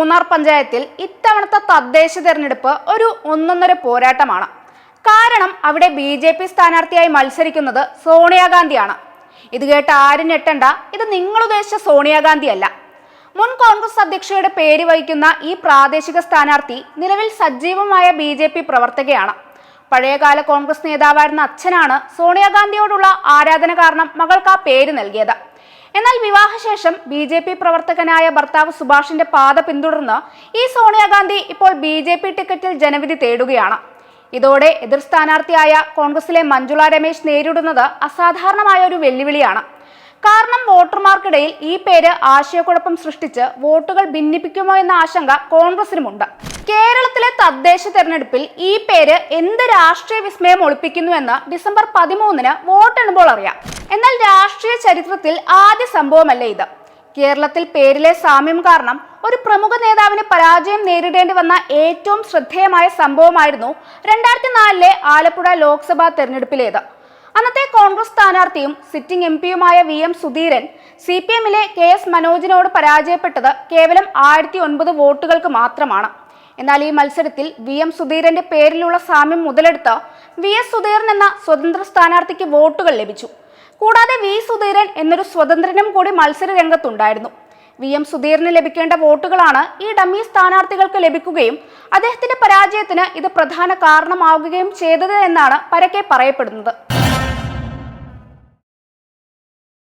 മൂന്നാർ പഞ്ചായത്തിൽ ഇത്തവണത്തെ തദ്ദേശ തെരഞ്ഞെടുപ്പ് ഒരു ഒന്നൊന്നര പോരാട്ടമാണ്. കാരണം അവിടെ ബി ജെ പി സ്ഥാനാർത്ഥിയായി മത്സരിക്കുന്നത് സോണിയാഗാന്ധിയാണ്. ഇത് കേട്ട് ആരും ഞെട്ടണ്ട ഇത് നിങ്ങൾ ഉദ്ദേശിച്ച സോണിയാഗാന്ധിയല്ല. മുൻ കോൺഗ്രസ് അധ്യക്ഷയുടെ പേര് വഹിക്കുന്ന ഈ പ്രാദേശിക സ്ഥാനാർത്ഥി നിലവിൽ സജീവമായ ബി ജെ പി പ്രവർത്തകയാണ്. പഴയകാല കോൺഗ്രസ് നേതാവായിരുന്ന അച്ഛനാണ് സോണിയാഗാന്ധിയോടുള്ള ആരാധന കാരണം മകൾക്ക് ആ പേര് നൽകിയത്. എന്നാൽ വിവാഹശേഷം ബി ജെ പി പ്രവർത്തകനായ ഭർത്താവ് സുഭാഷിന്റെ പാത പിന്തുടർന്ന് ഈ സോണിയാഗാന്ധി ഇപ്പോൾ ബി ജെ പി ടിക്കറ്റിൽ ജനവിധി തേടുകയാണ്. ഇതോടെ എതിർ സ്ഥാനാർത്ഥിയായ കോൺഗ്രസിലെ മഞ്ജുള രമേശ് നേരിടുന്നത് അസാധാരണമായ ഒരു വെല്ലുവിളിയാണ്. കാരണം വോട്ടർമാർക്കിടയിൽ ഈ പേര് ആശയക്കുഴപ്പം സൃഷ്ടിച്ച് വോട്ടുകൾ ഭിന്നിപ്പിക്കുമോ എന്ന ആശങ്ക കോൺഗ്രസിനുമുണ്ട്. കേരളത്തിലെ തദ്ദേശ തെരഞ്ഞെടുപ്പിൽ ഈ പേര് എന്ത് രാഷ്ട്രീയ വിസ്മയം ഒളിപ്പിക്കുന്നുവെന്ന് ഡിസംബർ പതിമൂന്നിന് വോട്ടെണ്ണുമ്പോൾ അറിയാം. എന്നാൽ രാഷ്ട്രീയ ചരിത്രത്തിൽ ആദ്യ സംഭവമല്ല ഇത്? കേരളത്തിൽ പേരിലെ സാമ്യം കാരണം ഒരു പ്രമുഖ നേതാവിന് പരാജയം നേരിടേണ്ടി വന്ന ഏറ്റവും ശ്രദ്ധേയമായ സംഭവമായിരുന്നു രണ്ടായിരത്തി നാലിലെ ആലപ്പുഴ ലോക്സഭാ തെരഞ്ഞെടുപ്പിലേത്. അന്നത്തെ കോൺഗ്രസ് സ്ഥാനാർത്ഥിയും sitting M പിയുമായ V M Sudheeran C P എമ്മിലെ കെ എസ് മനോജിനോട് പരാജയപ്പെട്ടത് കേവലം ആയിരത്തി ഒൻപത് വോട്ടുകൾക്ക് മാത്രമാണ്. എന്നാൽ ഈ മത്സരത്തിൽ വി എം സുധീരന്റെ പേരിലുള്ള സാമ്യം മുതലെടുത്ത് വി എസ് സുധീരൻ എന്ന സ്വതന്ത്ര സ്ഥാനാർത്ഥിക്ക് വോട്ടുകൾ ലഭിച്ചു. കൂടാതെ വി സുധീരൻ എന്നൊരു സ്വതന്ത്രനും കൂടി മത്സര രംഗത്തുണ്ടായിരുന്നു. വി എം സുധീറിന് ലഭിക്കേണ്ട വോട്ടുകളാണ് ഈ ഡമ്മി സ്ഥാനാർത്ഥികൾക്ക് ലഭിക്കുകയും അദ്ദേഹത്തിന്റെ പരാജയത്തിന് ഇത് പ്രധാന കാരണമാവുകയും ചെയ്തത് എന്നാണ് പരക്കെ പറയപ്പെടുന്നത്.